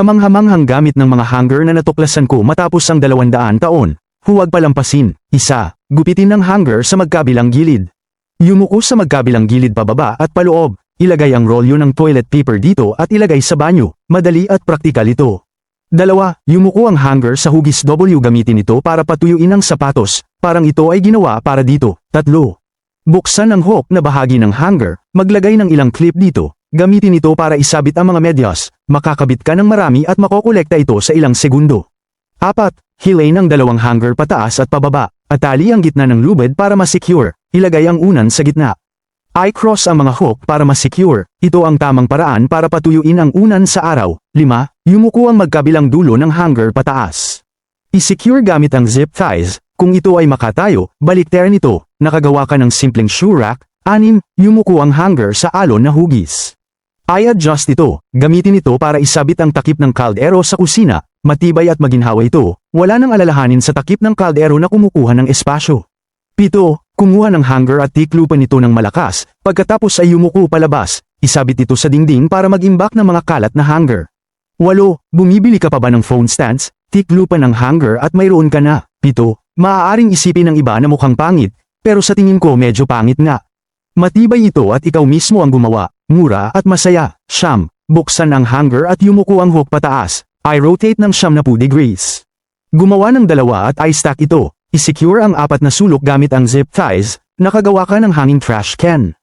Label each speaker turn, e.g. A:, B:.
A: Kamanghamanghang gamit ng mga hanger na natuklasan ko matapos ang dalawandaan taon. Huwag palampasin. Isa, gupitin ng hanger sa magkabilang gilid. Yumuko sa magkabilang gilid pababa at paloob. Ilagay ang rolyo ng toilet paper dito at ilagay sa banyo. Madali at praktikal ito. Dalawa, yumuko ang hanger sa hugis W gamitin ito para patuyuin ang sapatos. Parang ito ay ginawa para dito. Tatlo. Buksan ang hook na bahagi ng hanger, maglagay ng ilang clip dito. Gamitin ito para isabit ang mga medyas, makakabit ka ng marami at makokolekta ito sa ilang segundo. Apat, hilay ng dalawang hanger pataas at pababa, at tali ang gitna ng lubid para masecure, ilagay ang unan sa gitna. I-cross ang mga hook para masecure, ito ang tamang paraan para patuyuin ang unan sa araw. Lima, yumuko ang magkabilang dulo ng hanger pataas. I-secure gamit ang zip ties, kung ito ay makatayo, baliktaran ito, nakagawa ka ng simpleng shoe rack. Anim, yumuko ang hanger sa alon na hugis. I-adjust ito, gamitin ito para isabit ang takip ng kaldero sa kusina, matibay at maginhawa ito, wala nang alalahanin sa takip ng kaldero na kumukuha ng espasyo. Pito, kumuha ng hanger at tiklupan ito ng malakas, pagkatapos ay yumuko palabas, isabit ito sa dingding para mag-imbak ng mga kalat na hanger. Walo, bumibili ka pa ba ng phone stands, tiklupan ng hanger at mayroon ka na. Pito, maaaring isipin ng iba na mukhang pangit, pero sa tingin ko medyo pangit nga. Matibay ito at ikaw mismo ang gumawa, mura at masaya. Siyam, buksan ang hanger at yumuko ang hook pataas. I-rotate ng siyam na degrees. Gumawa ng dalawa at i-stack ito. I-secure ang apat na sulok gamit ang zip ties, nakagawa ka ng hanging trash can.